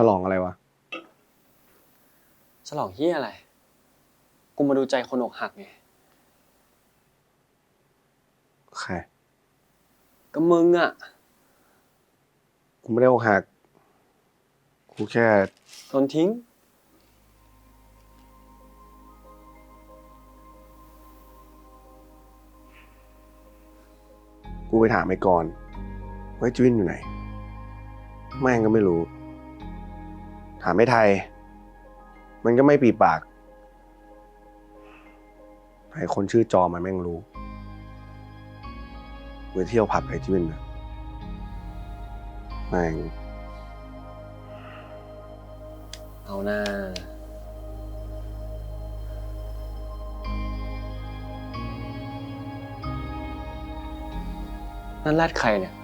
ฉลองอะไรวะ ฉลองเฮียอะไร กูมาดูใจคนอกหักไง ใคร ก็มึงอะกูไม่ได้อกหัก กูแค่โดนทิ้ง กูไปถามไอ้กรณ์ว่าไอ้จุ้นอยู่ไหน แม่งก็ไม่รู้ ถามไอ้ไทย มันก็ไม่ปีปากไอ้คนชื่อจอมันแม่งรู้ไปเที่ยวผับไอ้จุ้นนะแม่งเอาหน้านั่นแรดใครเนี่ย